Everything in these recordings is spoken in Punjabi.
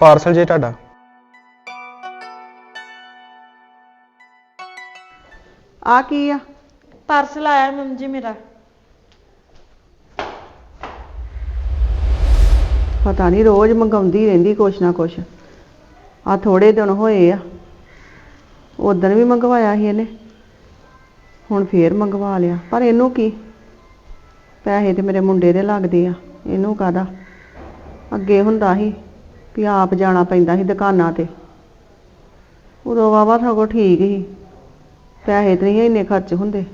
ਪਾਰਸਲ ਜੇ ਤੁਹਾਡਾ। ਆ ਕੀ ਆ? ਪਾਰਸਲ ਆਇਆ ਮੰਮ ਜੀ ਮੇਰਾ। ਪਤਾ ਨਹੀਂ ਰੋਜ਼ ਮੰਗਾਉਂਦੀ ਰਹਿੰਦੀ ਕੁਛ ਨਾ ਕੁਛ। ਆ ਥੋੜੇ ਦਿਨ ਹੋਏ ਆ। ਉਦੋਂ ਵੀ ਮੰਗਵਾਇਆ ਸੀ ਇਹਨੇ। ਹੁਣ ਫੇਰ ਮੰਗਵਾ ਲਿਆ। ਪਰ ਇਹਨੂੰ ਕੀ? ਪੈਸੇ ਤੇ ਮੇਰੇ ਮੁੰਡੇ ਦੇ ਲੱਗਦੇ ਆ। ਇਹਨੂੰ ਕਾਦਾ ਅੱਗੇ ਹੁੰਦਾ ਸੀ। ਵੀ ਆਪ ਜਾਣਾ ਪੈਂਦਾ ਸੀ ਦੁਕਾਨਾਂ ਤੇ। ਉਦੋਂ ਵਾਵਾ ਸਗੋਂ ਠੀਕ ਸੀ। ਪੈਸੇ ਤੇ ਨਹੀਂ ਇੰਨੇ ਖਰਚ ਹੁੰਦੇ।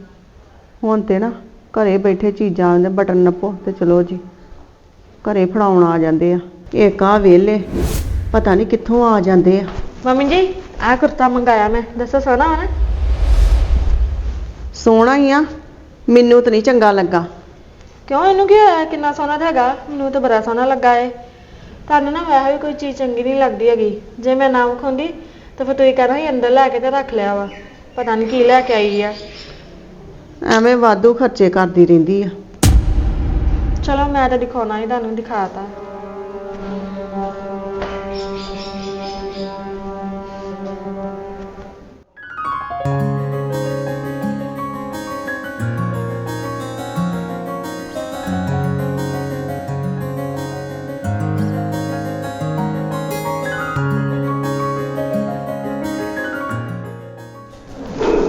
ਹੁਣ ਤੇ ਨਾ ਘਰੇ ਬੈਠੇ ਚੀਜ਼ਾਂ ਦੇ ਬਟਨ ਨੱਪੋ ਤੇ ਚਲੋ ਜੀ। ਘਰੇ ਫੜਾਉਣ ਆ ਜਾਂਦੇ ਆ। ਇੱਕ ਆ ਵੇਲੇ ਪਤਾ ਨਹੀਂ ਕਿੱਥੋਂ ਆ ਜਾਂਦੇ ਆ। ਮੰਮੀ ਜੀ ਆਹ ਕੁਰਤਾ ਮੰਗਾਇਆ ਮੈਂ। ਦੱਸੋ ਸੋਹਣਾ ਨਾ? ਸੋਹਣਾ ਹੀ ਆ। ਮੈਨੂੰ ਤਾਂ ਨਹੀਂ ਚੰਗਾ ਲੱਗਾ। ਕਿਉਂ? ਇਹਨੂੰ ਕੀ ਹੋਇਆ? ਕਿੰਨਾ ਸੋਹਣਾ ਤਾਂ ਹੈਗਾ। ਮੈਨੂੰ ਤਾਂ ਬੜਾ ਸੋਹਣਾ ਲੱਗਾ ਏ ਤੁਹਾਨੂੰ ਨਾ ਵੈਸੇ ਵੀ ਕੋਈ ਚੀਜ਼ ਚੰਗੀ ਨਹੀਂ ਲੱਗਦੀ ਹੈਗੀ। ਜੇ ਮੈਂ ਨਾ ਵਿਖਾਉਂਦੀ ਤਾਂ ਫਿਰ ਤੁਸੀਂ ਕਹਿਣਾ ਸੀ ਅੰਦਰ ਲੈ ਕੇ ਤੇ ਰੱਖ ਲਿਆ ਵਾ। ਪਤਾ ਨਹੀਂ ਕੀ ਲੈ ਕੇ ਆਈ ਆ। ਐਵੇਂ ਵਾਧੂ ਖਰਚੇ ਕਰਦੀ ਰਹਿੰਦੀ ਆ। ਚਲੋ ਮੈਂ ਤਾਂ ਦਿਖਾਉਣਾ ਹੀ ਤੁਹਾਨੂੰ ਦਿਖਾਤਾ।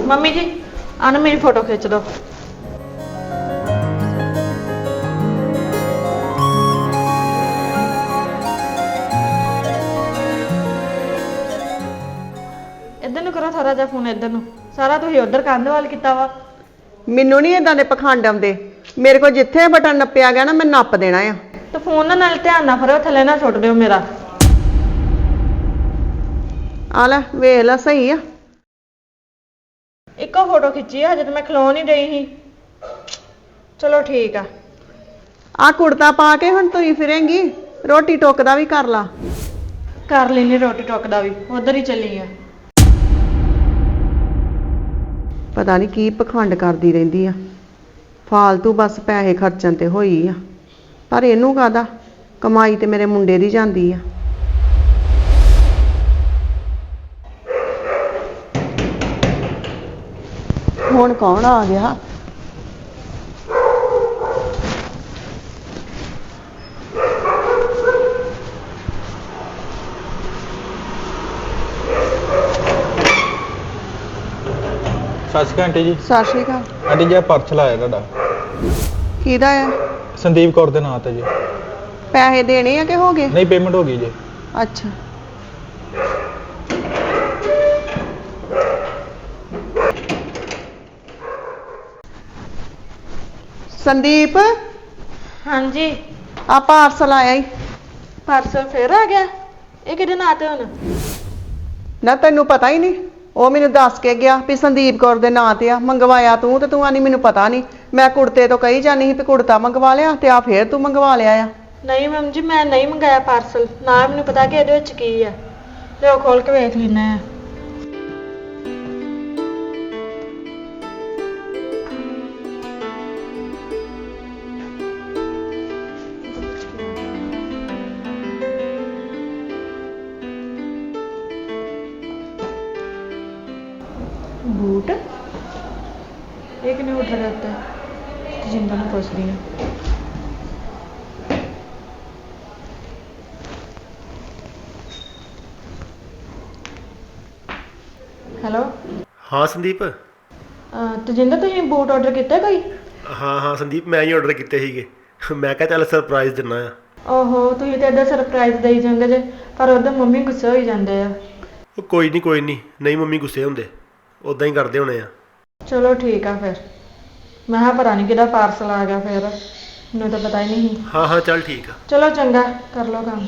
ਮੰਮੀ ਜੀ ਆਹ ਨਾ ਮੇਰੀ ਫੋਟੋ ਖਿੱਚ ਦਿਓ ਇੱਧਰ ਨੂੰ ਕਰੋ ਥੋੜਾ ਜਿਹਾ ਫੋਨ ਇੱਧਰ ਨੂੰ। ਸਾਰਾ ਤੁਸੀਂ ਉਧਰ ਕੰਧ ਵੱਲ ਕੀਤਾ ਵਾ। ਮੈਨੂੰ ਨਹੀਂ ਇਦਾਂ ਦੇ ਪਖੰਡ ਆਉਂਦੇ। ਮੇਰੇ ਕੋਲ ਜਿੱਥੇ ਬਟਨ ਨੱਪਿਆ ਗਿਆ ਨਾ ਮੈਂ ਨੱਪ ਦੇਣਾ ਆ। ਤੇ ਫੋਨ ਨਾਲ ਨਾਲ ਧਿਆਨ ਨਾਲ ਫੜੋ ਥੱਲੇ ਨਾ ਸੁੱਟ ਦਿਓ ਮੇਰਾ। ਆ ਲੈ ਵੇਖ ਲੈ ਸਹੀ ਆ। ਇੱਕੋ ਫੋਟੋ ਖਿੱਚੀ ਆ ਹਜੇ ਤਾਂ ਮੈਂ ਖਲੋ ਨਹੀਂ ਰਹੀ ਸੀ। ਚਲੋ ਠੀਕ ਆ। ਆ ਕੁੜਤਾ ਪਾ ਕੇ ਹੁਣ ਤੂੰ ਫਿਰੇਂਗੀ ਰੋਟੀ ਟੋਕ ਦਾ ਵੀ ਕਰ ਲਾ। ਕਰ ਲੈਣੀ ਰੋਟੀ ਟੁੱਕ ਦਾ ਵੀ ਉਧਰ ਹੀ ਚੱਲੀ ਆ। ਪਤਾ ਨਹੀਂ ਕੀ ਪਖੰਡ ਕਰਦੀ ਰਹਿੰਦੀ ਆ। ਫਾਲਤੂ ਬਸ ਪੈਸੇ ਖਰਚਣ ਤੇ ਹੋਈ ਆ। ਪਰ ਇਹਨੂੰ ਕਾਦਾ ਕਮਾਈ ਤੇ ਮੇਰੇ ਮੁੰਡੇ ਦੀ ਜਾਂਦੀ ਆ। ਹੁਣ ਕੌਣ ਆ ਗਿਆ? ਸਤਿ ਸ਼੍ਰੀ ਅਕਾਲ ਆਂਟੀ ਜੀ। ਸਤਿ ਸ਼੍ਰੀ ਅਕਾਲ। ਆਂਟੀ ਜੀ ਪਾਰਸਲ ਆਇਆ ਤੁਹਾਡਾ। ਕਿਹਦਾ ਆ? ਸੰਦੀਪ ਕੌਰ ਦੇ ਨਾਂ ਤੇ ਜੀ। ਪੈਸੇ ਦੇਣੇ ਆ ਕਿ ਹੋ ਗਏ? ਨਹੀਂ ਪੇਮੈਂਟ ਹੋ ਗਈ ਜੀ। ਅੱਛਾ। ਸੰਦੀਪ? ਹਾਂਜੀ। ਆ ਪਾਰਸਲ ਆਇਆ ਈ। ਪਾਰਸਲ ਫੇਰ ਆ ਗਿਆ? ਇਹ ਕਿਹਦੇ ਨਾਂ ਤੇ ਹੁਣ? ਨਾ ਤੈਨੂੰ ਪਤਾ ਹੀ ਨਹੀਂ ਉਹ ਮੈਨੂੰ ਦੱਸ ਕੇ ਗਿਆ ਵੀ ਸੰਦੀਪ ਕੌਰ ਦੇ ਨਾਂ ਤੇ ਆ। ਮੰਗਵਾਇਆ ਤੂੰ ਤੇ ਤੂੰ ਆਨੀ ਮੈਨੂੰ ਪਤਾ ਨਹੀਂ ਮੈਂ ਕੁੜਤੇ ਤੋਂ ਕਹੀ ਜਾਨੀ ਸੀ ਵੀ ਕੁੜਤਾ ਮੰਗਵਾ ਲਿਆ ਤੇ ਆ ਫੇਰ ਤੂੰ ਮੰਗਵਾ ਲਿਆ ਆ। ਨਹੀਂ ਮੈਮ ਜੀ ਮੈਂ ਨਹੀਂ ਮੰਗਾਇਆ ਪਾਰਸਲ। ਨਾ ਮੈਨੂੰ ਪਤਾ ਕਿ ਇਹਦੇ ਵਿੱਚ ਕੀ ਆ। ਲਿਓ ਖੋਲ ਕੇ ਵੇਖ ਲੈਣਾ ਆ। ਇਹ ਕਿਨੇ ਆਰਡਰ ਕਰਤਾ ਹੈ ਜਿੰਦਾ ਨੂੰ ਪੁੱਛ ਰਹੀ ਹਾਂ ਹੈਲੋ? ਹਾਂ ਸੰਦੀਪ? ਤਜਿੰਦਰ ਤੁਸੀਂ ਬੂਟ ਆਰਡਰ ਕੀਤਾ ਕੋਈ? ਹਾਂ ਹਾਂ ਸੰਦੀਪ ਮੈਂ ਹੀ ਆਰਡਰ ਕੀਤੇ ਸੀਗੇ। ਮੈਂ ਕਿਹਾ ਚੱਲ ਸਰਪ੍ਰਾਈਜ਼ ਦਿੰਨਾ ਆ। ਓਹੋ ਤੁਸੀਂ ਤੇ ਏਦਾਂ ਸਰਪ੍ਰਾਈਜ਼ ਦੇਈ ਜਾਂਦੇ ਜੇ ਪਰ ਉਹਦੇ ਮੰਮੀ ਗੁੱਸੇ ਹੋਈ ਜਾਂਦੇ ਆ। ਉਹ ਕੋਈ ਨਹੀਂ ਕੋਈ ਨਹੀਂ ਨਹੀਂ ਮੰਮੀ ਗੁੱਸੇ ਹੁੰਦੇ। ਉਦਾਂ ਹੀ ਕਰਦੇ ਹੋਣੇ ਆ। ਚਲੋ ਠੀਕ ਆ ਫਿਰ। ਮੈਂ ਕਿਹਾ ਪਤਾ ਨਹੀਂ ਕਿਹਦਾ ਪਾਰਸਲ ਆ ਗਿਆ ਫਿਰ। ਮੈਨੂੰ ਤਾਂ ਪਤਾ ਹੀ ਨਹੀਂ ਸੀ। ਹਾਂ ਹਾਂ ਚੱਲ ਠੀਕ ਆ। ਚਲੋ ਚੰਗਾ ਕਰ ਲਓ ਕੰਮ।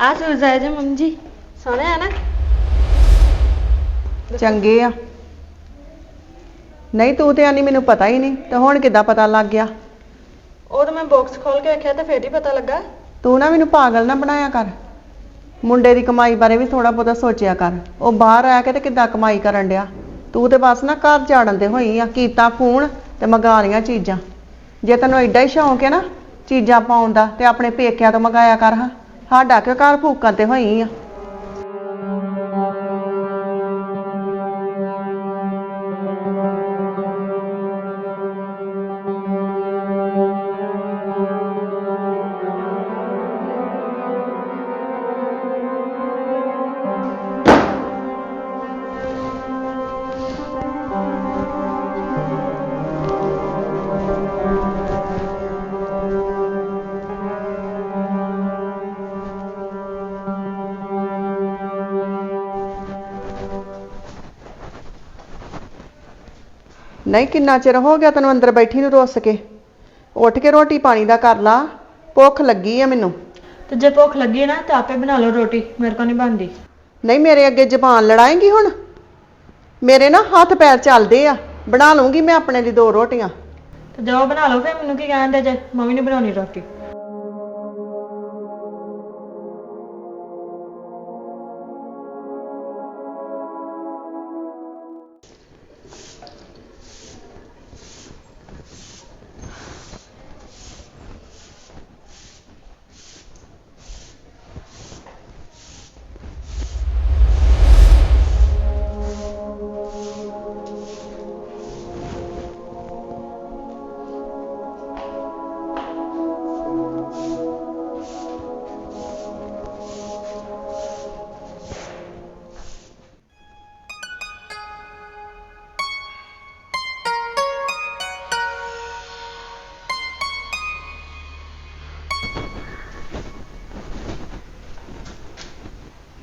ਆ ਸੂਟ ਆਏ ਜੇ ਮੰਮੀ ਜੀ। ਸੋਹਣੇ ਆ ਨਾ? ਚੰਗੇ ਆ। ਨਹੀਂ ਤੂੰ ਤੇ ਆਨੀ ਮੈਨੂੰ ਪਤਾ ਹੀ ਨਹੀਂ। ਤੇ ਹੁਣ ਕਿੱਦਾਂ ਪਤਾ ਲੱਗ ਗਿਆ? ਉਹ ਤਾਂ ਮੈਂ ਬਾਕਸ ਖੋਲ ਕੇ ਵੇਖਿਆ ਤੇ ਫੇਰ ਹੀ ਪਤਾ ਲੱਗਾ। ਤੂੰ ਨਾ ਮੈਨੂੰ ਪਾਗਲ ਨਾ ਬਣਾਇਆ ਕਰ। ਮੁੰਡੇ ਦੀ ਕਮਾਈ ਬਾਰੇ ਵੀ ਥੋੜਾ ਬਹੁਤਾ ਸੋਚਿਆ ਕਰ। ਉਹ ਬਾਹਰ ਆ ਕੇ ਤੇ ਕਿੱਦਾਂ ਕਮਾਈ ਕਰਨ ਡਿਆ? ਤੂੰ ਤੇ ਬਸ ਨਾ ਘਰ ਝਾੜਨ ਤੇ ਹੋਈ ਆ ਕੀਤਾ ਫੋਨ ਤੇ ਮੰਗਾ ਲਈਆਂ ਚੀਜ਼ਾਂ। ਜੇ ਤੈਨੂੰ ਐਡਾ ਹੀ ਸ਼ੌਂਕ ਹੈ ਨਾ ਚੀਜ਼ਾਂ ਪਾਉਣ ਦਾ ਤੇ ਆਪਣੇ ਪੇਕਿਆਂ ਤੋਂ ਮੰਗਾਇਆ ਕਰ ਹਾਂ। ਸਾਡਾ ਕਿ ਘਰ ਫੂਕਣ ਤੇ ਹੋਈ ਆ? ਨਹੀਂ ਕਿੰਨਾ ਚਿਰ ਹੋ ਗਿਆ ਤੈਨੂੰ ਅੰਦਰ ਬੈਠੀ ਨੂੰ ਰੁੱਸ ਕੇ? ਉੱਠ ਕੇ ਰੋਟੀ ਪਾਣੀ ਦਾ ਕਰ ਲਾ। ਭੁੱਖ ਲੱਗੀ ਆ ਮੈਨੂੰ। ਤੇ ਜੇ ਭੁੱਖ ਲੱਗੀ ਹੈ ਨਾ ਤਾਂ ਆਪੇ ਬਣਾ ਲਓ ਰੋਟੀ ਮੇਰੇ ਕੋਲ ਨਹੀਂ ਬਣਦੀ। ਨਹੀਂ ਮੇਰੇ ਅੱਗੇ ਜ਼ਬਾਨ ਲੜਾਏਂਗੀ ਹੁਣ? ਮੇਰੇ ਨਾ ਹੱਥ ਪੈਰ ਚੱਲਦੇ ਆ। ਬਣਾ ਲੂੰਗੀ ਮੈਂ ਆਪਣੇ ਲਈ ਦੋ ਰੋਟੀਆਂ। ਤੇ ਜਾਓ ਬਣਾ ਲਓ ਫਿਰ ਮੈਨੂੰ ਕੀ ਕਹਿੰਦੇ ਜੇ? ਮੰਮੀ ਨੇ ਬਣਾਉਣੀ ਰੋਟੀ।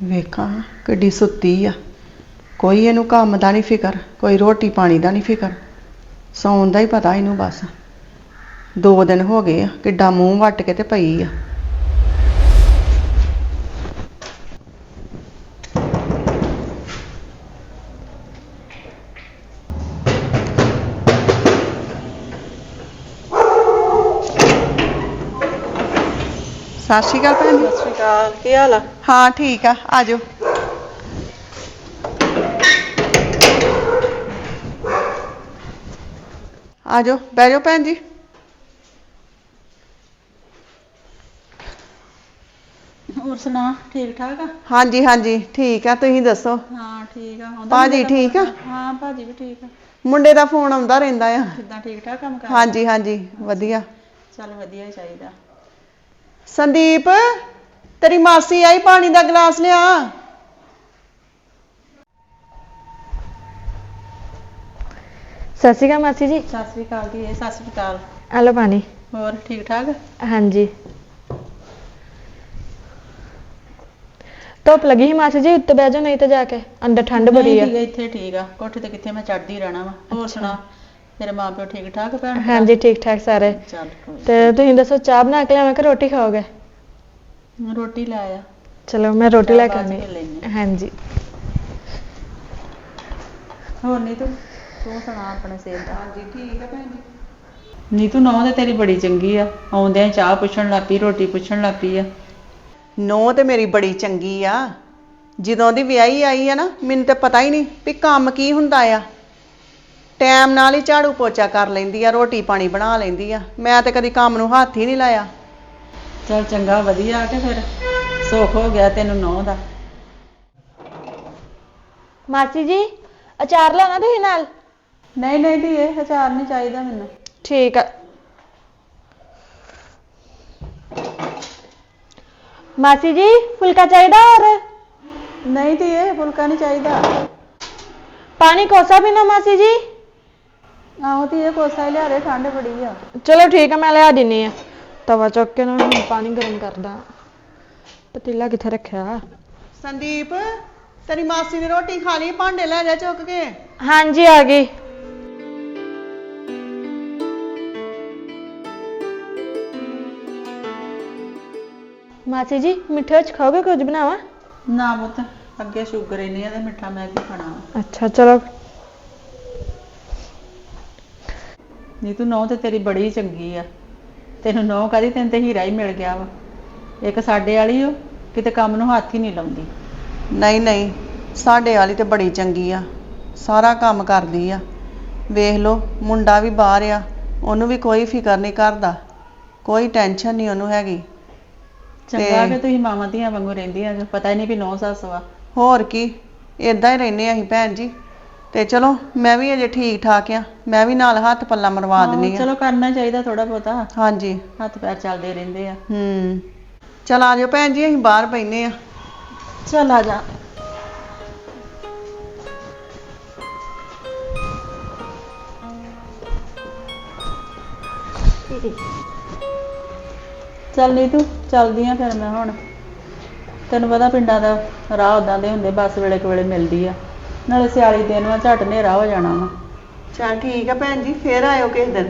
ਵੇਖਾਂ, ਕਿੱਡੀ ਸੁੱਤੀ ਆ। ਕੋਈ ਇਹਨੂੰ ਕੰਮ ਦਾ ਨਹੀਂ ਫਿਕਰ, ਕੋਈ ਰੋਟੀ ਪਾਣੀ ਦਾ ਨਹੀਂ ਫਿਕਰ। ਸੌਣ ਦਾ ਹੀ ਪਤਾ ਇਹਨੂੰ ਬਸ। ਦੋ ਦਿਨ ਹੋ ਗਏ ਆ, ਕਿੱਡਾ ਮੂੰਹ ਵੱਟ ਕੇ ਤੇ ਪਈ ਆ। ਸਤਿ ਸ਼੍ਰੀ ਅਕਾਲ ਭੈਣ ਜੀ। ਸਤਿ ਸ਼੍ਰੀ ਅਕਾਲ ਕੀ ਹਾਲ ਆ? ਹਾਂ ਠੀਕ ਆ ਆਜੋ ਆਜੋ ਬਹਿ ਜਾਓ ਭੈਣ ਜੀ। ਹੋਰ ਸੁਣਾ ਠੀਕ ਠਾਕ ਆ? ਹਾਂਜੀ ਹਾਂਜੀ ਠੀਕ ਆ ਤੁਸੀਂ ਦੱਸੋ? ਹਾਂ ਠੀਕ ਆ ਆਉਂਦਾ ਭਾਜੀ ਮੁੰਡਾ? ਠੀਕ ਆ? ਹਾਂ ਭਾਜੀ ਵੀ ਠੀਕ ਆ। ਮੁੰਡੇ ਦਾ ਫੋਨ ਆਉਂਦਾ ਰਹਿੰਦਾ ਆ। ਕਿੱਦਾਂ ਠੀਕ ਠਾਕ ਕੰਮ ਕਰ? ਹਾਂਜੀ ਹਾਂਜੀ ਵਧੀਆ। ਚੱਲ ਵਧੀਆ ਹੀ ਚਾਹੀਦਾ। ਸੰਦੀਪ ਤੇਰੀ ਮਾਸੀ ਆਈ ਪਾਣੀ ਦਾ ਗਲਾਸ ਲਿਆ। ਸਤਿ ਸ਼੍ਰੀ ਅਕਾਲ ਮਾਸੀ ਜੀ। ਸਤਿ ਸ੍ਰੀ ਅਕਾਲ ਜੀ ਇਹ ਸਤਿ ਸ੍ਰੀ ਅਕਾਲ। ਆ ਲਓ ਪਾਣੀ। ਹੋਰ ਠੀਕ ਠਾਕ? ਹਾਂਜੀ। ਧੁੱਪ ਲੱਗੀ ਸੀ ਮਾਸੀ ਜੀ ਉੱਤੇ ਬਹਿ ਜਾਓ ਨਹੀਂ ਤਾਂ ਜਾ ਕੇ। ਅੰਦਰ ਠੰਡ ਬੜੀ ਆ। ਨਹੀਂ, ਇੱਥੇ ਠੀਕ ਆ। ਕੋਠੇ ਤੇ ਕਿੱਥੇ ਮੈਂ ਚੜਦੀ ਰਹਿਣਾ ਵਾ। ਹੋਰ ਸੁਣਾ। ਤੇਰੇ ਮਾਂ ਪਿਓ ਠੀਕ ਠਾਕ ਭੈਣ ਭਰਾ? ਹਾਂਜੀ ਠੀਕ ਠਾਕ ਸਾਰੇ। ਚੱਲ ਕੋਈ ਤੇ ਤੁਸੀਂ ਦੱਸੋ ਚਾਹ ਬਣਾ ਕੇ ਲਿਆਵਾਂ ਕਿ ਰੋਟੀ ਖਾਓਗੇ? ਨੀ। ਰੋਟੀ ਲੈ ਆ ਚਲੋ ਮੈਂ ਰੋਟੀ ਲੈ ਕੇ ਬਾਅਦ ਚ ਆਉਂਦੀ ਹਾਂਜੀ। ਹੋਰ ਨਹੀਂ ਤੂੰ ਤੂੰ ਸੁਣਾ ਆਪਣੇ ਸਿਹਤ ਦਾ। ਹਾਂਜੀ ਠੀਕ ਆ ਭੈਣ ਜੀ। ਨੀ ਤੂੰ ਨੌਂ ਤੇ ਤੇਰੀ ਬੜੀ ਚੰਗੀ ਆ। ਆਉਂਦਿਆਂ ਹੀ ਚਾਹ ਪੁੱਛਣ ਲੱਪੀ ਰੋਟੀ ਪੁੱਛਣ ਲੱਪੀ ਆ। ਨੋ ਤੇ ਮੇਰੀ ਬੜੀ ਚੰਗੀ ਆ। ਜਦੋਂ ਦੀ ਵਿਆਹੀ ਆਈ ਆ ਨਾ ਮੈਨੂੰ ਤੇ ਪਤਾ ਹੀ ਨਹੀਂ ਵੀ ਕੰਮ ਕੀ ਹੁੰਦਾ ਆ। ਟਾਈਮ ਨਾਲ ਹੀ ਝਾੜੂ ਪੋਚਾ ਕਰ ਲੈਂਦੀ ਆ ਰੋਟੀ ਪਾਣੀ ਬਣਾ ਲੈਂਦੀ ਆ। ਮੈਂ ਤੇ ਕਦੀ ਕੰਮ ਨੂੰ ਹੱਥ ਹੀ ਨਹੀਂ ਲਾਇਆ। ਚੱਲ ਚੰਗਾ ਵਧੀਆ ਕਿ ਫਿਰ। ਸੁੱਖ ਹੋ ਗਿਆ ਤੈਨੂੰ ਨੌਂ ਦਾ। ਮਾਸੀ ਜੀ ਅਚਾਰ ਲਾਉਣਾ ਤੁਸੀਂ ਨਾਲ? ਨਹੀਂ ਨਹੀਂ ਧੀਏ ਹਜ਼ਾਰ ਨਹੀਂ ਚਾਹੀਦਾ ਮੈਨੂੰ। ਠੀਕ ਆ। ਮਾਸੀ ਜੀ ਫੁਲਕਾ ਚਾਹੀਦਾ ਹੋਰ? ਨਹੀਂ ਧੀਏ ਫੁਲਕਾ ਨਹੀਂ ਚਾਹੀਦਾ। ਪਾਣੀ ਕੋਸਾ ਪੀਣਾ ਮਾਸੀ ਜੀ? ਆਹੋ ਧੀਏ ਕੋਸਾ ਹੀ ਲਿਆ ਦੇ ਠੰਡ ਬੜੀ ਆ। ਚਲੋ ਠੀਕ ਆ ਮੈਂ ਲਿਆ ਦਿੰਨੀ ਆ। ਤਵਾ ਚੁੱਕ ਕੇ ਨਾ ਹੁਣ ਪਾਣੀ ਗਰਮ ਕਰਦਾ। ਪਤੀਲਾ ਕਿੱਥੇ ਰੱਖਿਆ? ਸੰਦੀਪ ਤੇਰੀ ਮਾਸੀ ਨੇ ਰੋਟੀ ਖਾ ਲਈ ਭਾਂਡੇ ਲੈ ਜਾ ਚੁੱਕ ਕੇ। ਹਾਂਜੀ ਆ ਗਈ। ਮਾਸੀ ਜੀ ਮਿੱਠੇ ਚ ਖਾਓਗੇ ਕੁਝ ਬਣਾਵਾ? ਨਾ ਪੁੱਤ ਅੱਗੇ ਸ਼ੂਗਰ ਇੰਨੀ ਆ ਤੇ ਮਿੱਠਾ ਮੈਂ ਕੀ ਖਾਣਾ ਵਾ। ਅੱਛਾ ਚਲੋ। ਨਹੀਂ ਤੂੰ ਨੌ ਤੇ ਤੇਰੀ ਬੜੀ ਚੰਗੀ ਆ। ਤੈਨੂੰ ਨੌ ਕਦੀ ਤੈਨੂੰ ਤੇ ਹੀਰਾ ਹੀ ਮਿਲ ਗਿਆ ਵਾ। ਇੱਕ ਸਾਡੇ ਵਾਲੀ ਓ ਕਿਤੇ ਕੰਮ ਨੂੰ ਹੱਥ ਹੀ ਨਹੀਂ ਲਾਉਂਦੀ। ਨਹੀਂ ਨਹੀਂ ਸਾਡੇ ਵਾਲੀ ਤੇ ਬੜੀ ਚੰਗੀ ਆ। ਸਾਰਾ ਕੰਮ ਕਰਦੀ ਆ। ਵੇਖ ਲਓ ਮੁੰਡਾ ਵੀ ਬਾਹਰ ਆ। ਉਹਨੂੰ ਵੀ ਕੋਈ ਫਿਕਰ ਨਹੀਂ ਕਰਦਾ। ਕੋਈ ਟੈਨਸ਼ਨ ਨਹੀਂ ਉਹਨੂੰ ਹੈਗੀ। ਚੰਗਾ ਕਿ ਤੁਸੀਂ ਮਾਵਾਂ ਧੀਆਂ ਵਾਂਗੂ ਰਹਿੰਦੀਆਂ ਜੋ ਪਤਾ ਹੀ ਨਹੀਂ ਵੀ ਨੌ ਸੱਸ ਵਾ। ਹੋਰ ਕੀ ਇਦਾਂ ਹੀ ਰਹਿੰਦੇ ਆ ਅਸੀਂ ਭੈਣ ਜੀ। ਤੇ ਚਲੋ ਮੈਂ ਵੀ ਅਜੇ ਠੀਕ ਠਾਕ ਆ। ਮੈਂ ਵੀ ਨਾਲ ਹੱਥ ਪੱਲਾ ਮਰਵਾ ਦਿੰਨੀ ਆ। ਚਲੋ ਕਰਨਾ ਚਾਹੀਦਾ ਥੋੜਾ ਬਹੁਤਾ। ਹਾਂਜੀ। ਹੱਥ ਪੈਰ ਚੱਲਦੇ ਰਹਿੰਦੇ ਆ। ਹੂੰ। ਚਲ ਆ ਜਾਓ ਭੈਣ ਜੀ ਅਸੀਂ ਬਾਹਰ ਬੈਨੇ ਆ। ਚੱਲ ਆ ਜਾ। ਚੱਲ ਤੂੰ ਚੱਲਦੀ ਆ ਫਿਰ ਮੈਂ ਹੁਣ। ਤੈਨੂੰ ਪਤਾ ਪਿੰਡਾਂ ਦਾ ਰਾਹ ਉਦਾਂ ਦੇ ਹੁੰਦੇ ਬੱਸ ਵੇਲੇ ਕੁ ਵੇਲੇ ਮਿਲਦੀ ਆ। ਨਾਲੇ ਸਿਆਲੀ ਦਿਨ ਵਾ ਝੱਟ ਹਨੇਰਾ ਹੋ ਜਾਣਾ ਵਾ। ਚਲ ਠੀਕ ਆ ਭੈਣ ਜੀ ਫੇਰ ਆਇਓ ਕਿਸੇ ਦਿਨ।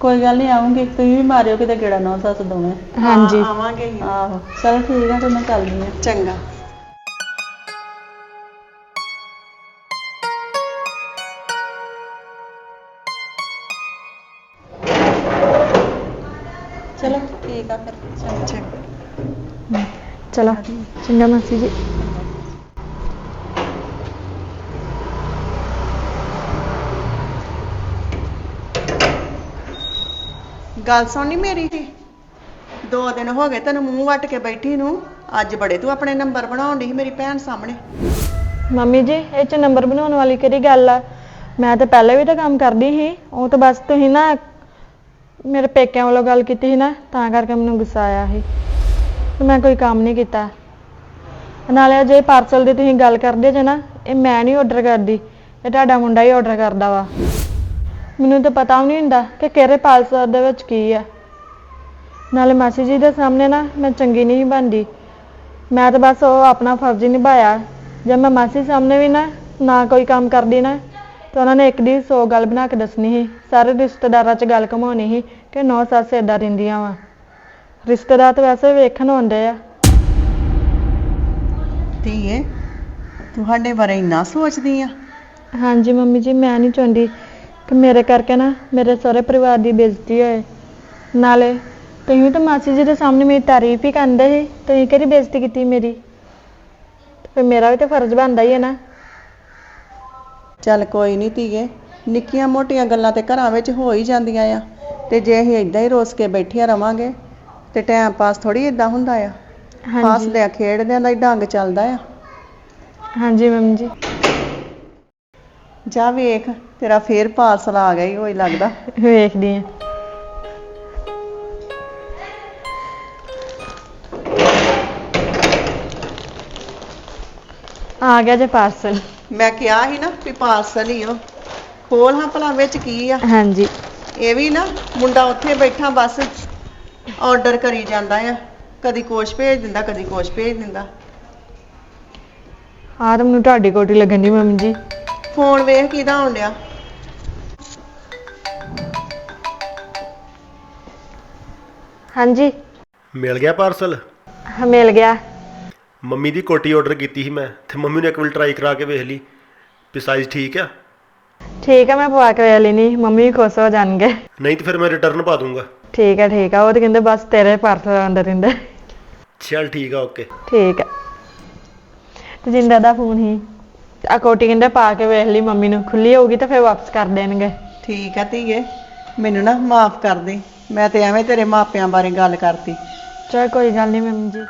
ਕੋਈ ਗੱਲ ਨਹੀਂ ਆਉਂਗੀ ਤੁਸੀਂ ਵੀ ਮਾਰਿਓ ਕਿਤੇ ਗੇੜਾ ਨੌ ਸੱਸ ਦੋਵੇਂ। ਹਾਂਜੀ। ਹਾਂ, ਆਵਾਂਗੇ ਅਸੀਂ। ਆਹੋ। ਚਲ ਠੀਕ ਆ ਫਿਰ ਮੈਂ ਚੱਲਦੀ ਆ। ਚੰਗਾ। ਚਲੋ। ਠੀਕ ਆ ਫਿਰ। ਚੰਗਾ ਚੰਗਾ। ਚਲੋ। ਚੰਗਾ ਮਾਸੀ ਜੀ। ਗੱਲ ਸੁਣਨੀ ਮੇਰੀ? ਵੀ ਦੋ ਦਿਨ ਹੋ ਗਏ ਤੈਨੂੰ ਮੂੰਹ ਵੱਟ ਕੇ ਬੈਠੀ ਨੂੰ। ਅੱਜ ਬੜੇ ਤੂੰ ਆਪਣੇ ਨੰਬਰ ਬਣਾਉਣ ਦੀ ਮੇਰੀ ਭੈਣ ਸਾਹਮਣੇ। ਮੰਮੀ ਜੀ ਇਹ ਚ ਨੰਬਰ ਬਣਾਉਣ ਵਾਲੀ ਕਿਹੜੀ ਗੱਲ ਆ? ਮੈਂ ਤਾਂ ਪਹਿਲਾਂ ਵੀ ਤਾਂ ਕੰਮ ਕਰਦੀ ਸੀ ਉਹ ਤਾਂ ਬਸ ਤੁਸੀਂ ਨਾ ਮੇਰੇ ਪੇਕਿਆਂ ਵੱਲੋਂ ਗੱਲ ਕੀਤੀ ਸੀ ਨਾ ਤਾਂ ਕਰਕੇ ਮੈਨੂੰ ਗੁੱਸਾ ਆਇਆ ਸੀ। ਤੇ ਮੈਂ ਕੋਈ ਕੰਮ ਨਹੀਂ ਕੀਤਾ। ਨਾਲੇ ਜੇ ਪਾਰਸਲ ਦੀ ਤੁਸੀਂ ਗੱਲ ਕਰਦੇ ਜੇ ਨਾ ਇਹ ਮੈਂ ਨਹੀਂ ਆਰਡਰ ਕਰਦੀ ਇਹ ਤੁਹਾਡਾ ਮੁੰਡਾ ਹੀ ਆਰਡਰ ਕਰਦਾ ਵਾ। ਮੈਨੂੰ ਤਾਂ ਪਤਾ ਵੀ ਨਹੀਂ ਹੁੰਦਾ ਕਿ ਕਿਹੜੇ ਪਾਰਸਲ ਦੇ ਵਿੱਚ ਕੀ ਆ। ਨਾਲੇ ਮਾਸੀ ਜੀ ਦੇ ਸਾਹਮਣੇ ਨਾ ਮੈਂ ਚੰਗੀ ਨਹੀਂ ਬਣਦੀ। ਮੈਂ ਤਾਂ ਬਸ ਉਹ ਆਪਣਾ ਫਰਜ਼ ਹੀ ਨਿਭਾਇਆ। ਜਦ ਮੈਂ ਮਾਸੀ ਸਾਹਮਣੇ ਵੀ ਨਾ ਨਾ ਕੋਈ ਕੰਮ ਕਰਦੀ ਨਾ ਤਾਂ ਉਹਨਾਂ ਨੇ ਇੱਕ ਦੀ ਸੌ ਗੱਲ ਬਣਾ ਕੇ ਦੱਸਣੀ ਸੀ। ਸਾਰੇ ਰਿਸ਼ਤੇਦਾਰਾਂ 'ਚ ਗੱਲ ਘਮਾਉਣੀ ਸੀ ਕਿ ਨੌ ਸੱਸ ਏਦਾਂ ਰਹਿੰਦੀਆਂ ਵਾ। ਰਿਸ਼ਤੇਦਾਰ ਤਾਂ ਵੈਸੇ ਵੇਖਣ ਆਉਂਦੇ ਆ। ਧੀਏ ਤੂੰ ਸਾਡੇ ਬਾਰੇ ਇੰਨਾ ਸੋਚਦੀ ਆ? ਹਾਂਜੀ ਮੰਮੀ ਜੀ ਮੈਂ ਨਹੀਂ ਚਾਹੁੰਦੀ ਕਿ ਮੇਰੇ ਕਰਕੇ ਨਾ ਮੇਰੇ ਸਾਰੇ ਪਰਿਵਾਰ ਦੀ ਬੇਇੱਜ਼ਤੀ ਹੋਏ। ਨਾਲੇ ਤੁਸੀਂ ਤਾਂ ਮਾਸੀ ਜੀ ਦੇ ਸਾਹਮਣੇ ਮੇਰੀ ਤਾਰੀਫ ਹੀ ਕਰਦੇ ਸੀ ਤੁਸੀਂ ਕਿਹੜੀ ਬੇਇੱਜ਼ਤੀ ਕੀਤੀ ਮੇਰੀ? ਤੇ ਫਿਰ ਮੇਰਾ ਵੀ ਤਾਂ ਫਰਜ਼ ਬਣਦਾ ਹੀ ਹੈ ਨਾ। ਚੱਲ ਕੋਈ ਨਹੀਂ ਧੀਏ ਨਿੱਕੀਆਂ ਮੋਟੀਆਂ ਗੱਲਾਂ ਤੇ ਘਰਾਂ ਵਿੱਚ ਹੋ ਹੀ ਜਾਂਦੀਆਂ ਆ। ਤੇ ਜੇ ਅਸੀਂ ਇਦਾਂ ਹੀ ਰੋਸ ਕੇ ਬੈਠੀਆਂ ਰਵਾਂਗੇ ਤੇ ਟਾਈਮ ਪਾਸ ਥੋੜੀ ਇਦਾਂ ਹੁੰਦਾ ਆ। ਹਾਂਜੀ। ਹੱਸਦਿਆਂ ਖੇਡਦਿਆਂ ਦਾ ਹੀ ਢੰਗ ਚੱਲਦਾ ਆ। ਹਾਂਜੀ ਮੰਮੀ ਜੀ। ਜਾ ਵੇਖ ਤੇਰਾ ਫੇਰ ਪਾਰਸਲ ਆ ਗਿਆ ਹੀ ਹੋਈ ਲੱਗਦਾ। ਵੇਖਦੀ ਆ। ਆ ਗਿਆ ਜੇ ਪਾਰਸਲ। ਮੈਂ ਕਿਹਾ ਸੀ ਨਾ ਵੀ ਪਾਰਸਲ ਹੀ ਉਹ ਖੋਲ ਹਾਂ ਭਲਾ ਵਿੱਚ ਕੀ ਆ। ਹਾਂਜੀ। ਇਹ ਵੀ ਨਾ ਮੁੰਡਾ ਉੱਥੇ ਬੈਠਾ ਬਸ ਆਰਡਰ ਕਰੀ ਜਾਂਦਾ ਆ। ਕਦੀ ਕੁਛ ਭੇਜ ਦਿੰਦਾ ਕਦੀ ਕੁਛ ਭੇਜ ਦਿੰਦਾ। ਆ ਤਾਂ ਮੈਨੂੰ ਤੁਹਾਡੀ ਕੋਟੀ ਲੱਗਣ ਦੀ ਮੰਮੀ ਜੀ। ਫੋਨ ਵੇਖ ਕਿਹਦਾ ਆਉਣ ਡਿਆ। ਹਾਂਜੀ। ਮਿਲ ਗਿਆ ਪਾਰਸਲ ਹਾਂ, ਮਿਲ ਗਿਆ। ਮੰਮੀ ਦੀ ਕੋਟੀ ਆਰਡਰ ਕੀਤੀ ਸੀ ਮੈਂ ਤੇ ਮੰਮੀ ਨੇ ਇੱਕ ਵਾਰ ਟਰਾਈ ਕਰਾ ਕੇ ਵੇਖ ਲਈ। ਵੀ ਸਾਈਜ਼ ਠੀਕ ਆ? ਠੀਕ ਆ ਮੈਂ ਪਵਾ ਕੇ ਵੇਖ ਲੈਣੀ ਮੰਮੀ ਵੀ ਖੁਸ਼ ਹੋ ਜਾਣਗੇ। ਨਹੀਂ ਤੇ ਫਿਰ ਮੈਂ ਰਿਟਰਨ ਪਾ ਦੂੰਗਾ। ਠੀਕ ਆ ਠੀਕ ਆ। ਉਹ ਤੇ ਕਹਿੰਦੇ ਬਸ ਤੇਰੇ ਪਾਰਸਲ ਅੰਦਰ ਰਹਿੰਦਾ। ਚੱਲ ਠੀਕ ਆ ਓਕੇ ਠੀਕ ਆ। ਤੇ ਜਿੰਦਾ ਦਾ ਫੋਨ ਹੀ ਆ ਕੋਟੀ ਕਹਿੰਦੇ ਪਾ ਕੇ ਵੇਖ ਲਈ ਮੰਮੀ ਨੂੰ। ਖੁੱਲੀ ਹੋਊਗੀ ਤਾਂ ਫਿਰ ਵਾਪਸ ਕਰ ਦੇਣਗੇ। ਠੀਕ ਆ ਧੀਏ ਮੈਨੂੰ ਨਾ ਮਾਫ ਕਰ ਦੇ। ਮੈਂ ਤੇ ਐਵੇਂ ਤੇਰੇ ਮਾਪਿਆਂ ਬਾਰੇ ਗੱਲ ਕਰਤੀ। ਚਲ ਕੋਈ ਗੱਲ ਨਹੀਂ ਮੰਮੀ ਜੀ।